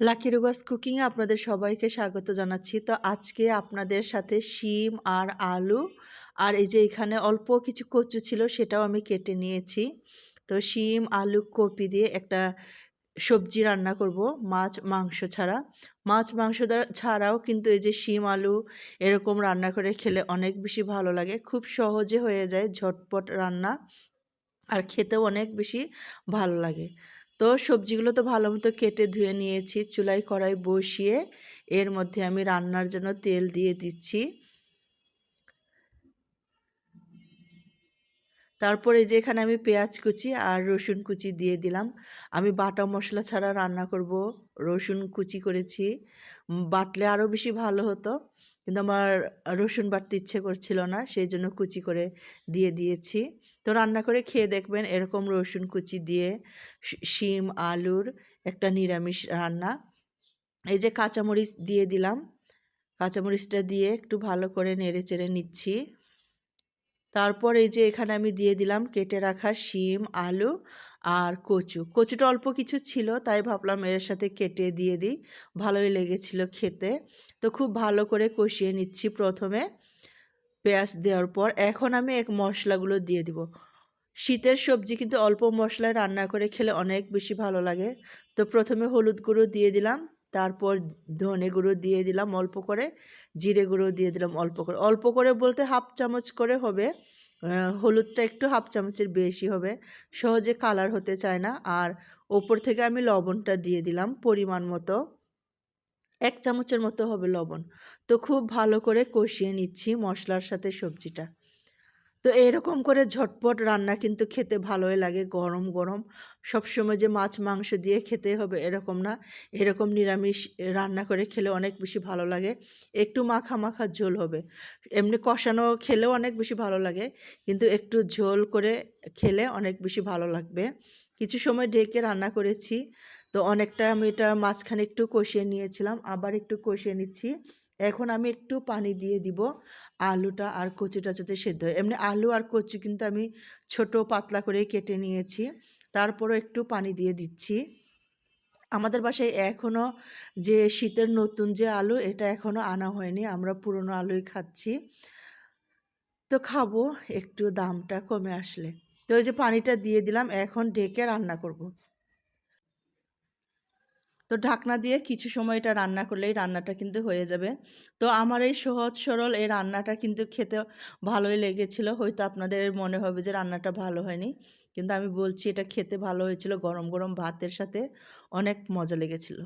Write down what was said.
Lucky রোগাস কুকিংয়ে আপনাদের সবাইকে স্বাগত জানাচ্ছি। তো আজকে আপনাদের সাথে শিম আর আলু, আর এই যে এখানে অল্প কিছু কচু ছিল সেটাও আমি কেটে নিয়েছি। তো শিম, আলু, কপি দিয়ে একটা সবজি রান্না করব, মাছ, মাংস ছাড়া। মাছ, মাংস ছাড়াও কিন্তু এই যে শিম, আলু এরকম রান্না করে খেলে অনেক বেশি ভালো লাগে। খুব সহজে হয়ে যায় ঝটপট রান্না, আর খেতেও অনেক বেশি ভালো লাগে। তো সবজিগুলো তো ভালো মতো কেটে ধুয়ে নিয়েছি, চুলায় কড়াই বসিয়ে এর মধ্যে আমি রান্নার জন্য তেল দিয়ে দিচ্ছি। তারপরে যে এখানে আমি পেঁয়াজ কুচি আর রসুন কুচি দিয়ে দিলাম। আমি বাটা মশলা ছাড়া রান্না করব, রসুন কুচি করেছি। বাটলে আরও বেশি ভালো হতো। কিন্তু আমার রসুন বাটতে ইচ্ছে করছিল না সেই জন্য কুচি করে দিয়ে দিয়েছি। তো রান্না করে খেয়ে দেখবেন এরকম রসুন কুচি দিয়ে শিম, আলুর একটা নিরামিষ রান্না। এই যে কাঁচামরিচ দিয়ে দিলাম, কাঁচামরিচটা দিয়ে একটু ভালো করে নেড়ে চেড়ে নিচ্ছি। তারপর এই যে এখানে আমি দিয়ে দিলাম কেটে রাখা শিম, আলু আর কচু। কচুটা অল্প কিছু ছিল, তাই ভাবলাম এর সাথে কেটে দিয়ে দিই। ভালোই লেগেছিল খেতে। তো খুব ভালো করে কষিয়ে নিচ্ছি প্রথমে। পেঁয়াজ দেওয়ার পর এখন আমি এক মশলাগুলো দিয়ে দিব। শীতের সবজি কিন্তু অল্প মশলায় রান্না করে খেলে অনেক বেশি ভালো লাগে। তো প্রথমে হলুদ গুঁড়ো দিয়ে দিলাম, তারপর ধনে গুঁড়ো দিয়ে দিলাম অল্প করে, জিরে গুঁড়ো দিয়ে দিলাম অল্প করে। অল্প করে বলতে হাফ চামচ করে হবে। হলুদটা একটু হাফ চামচের বেশি হবে। সহজে কালার হতে চায় না। আর ওপর থেকে আমি লবণটা দিয়ে দিলাম পরিমাণ মতো। এক চামচের মতো হবে লবণ। তো খুব ভালো করে কষিয়ে নিচ্ছি মশলার সাথে সবজিটা। তো এরকম করে ঝটপট রান্না কিন্তু খেতে ভালোই লাগে। গরম গরম। সবসময় যে মাছ, মাংস দিয়ে খেতে হবে এরকম না। এরকম নিরামিষ রান্না করে খেলে অনেক বেশি ভালো লাগে। একটু মাখা মাখা ঝোল হবে। এমনি কষানো খেলেও অনেক বেশি ভালো লাগে। কিন্তু একটু ঝোল করে খেলে অনেক বেশি ভালো লাগবে। কিছু সময় ঢেকে রান্না করেছি। তো অনেকটা আমি এটা মাঝখানে একটু কষিয়ে নিয়েছিলাম। আবার একটু কষিয়ে নিচ্ছি। এখন আমি একটু পানি দিয়ে দিব। আলুটা আর কচুটা যাতে সেদ্ধ হয়। এমনি আলু আর কচু কিন্তু আমি ছোট পাতলা করে কেটে নিয়েছি। তারপরও একটু পানি দিয়ে দিচ্ছি। আমাদের বাসায় এখনও যে শীতের নতুন যে আলু, এটা এখনও আনা হয়নি। আমরা পুরনো আলুই খাচ্ছি। তো খাব, একটু দামটা কমে আসলে। তো ওই যে পানিটা দিয়ে দিলাম, এখন ঢেকে রান্না করব। তো ঢাকনা দিয়ে কিছু সময় এটা রান্না করলেই রান্নাটা কিন্তু হয়ে যাবে। তো আমার এই সহজ সরল এই রান্নাটা কিন্তু খেতে ভালোই লেগেছিল। হয়তো আপনাদের মনে হবে যে রান্নাটা ভালো হয়নি। কিন্তু আমি বলছি এটা খেতে ভালো হয়েছিল গরম গরম ভাতের সাথে। অনেক মজা লেগেছিল।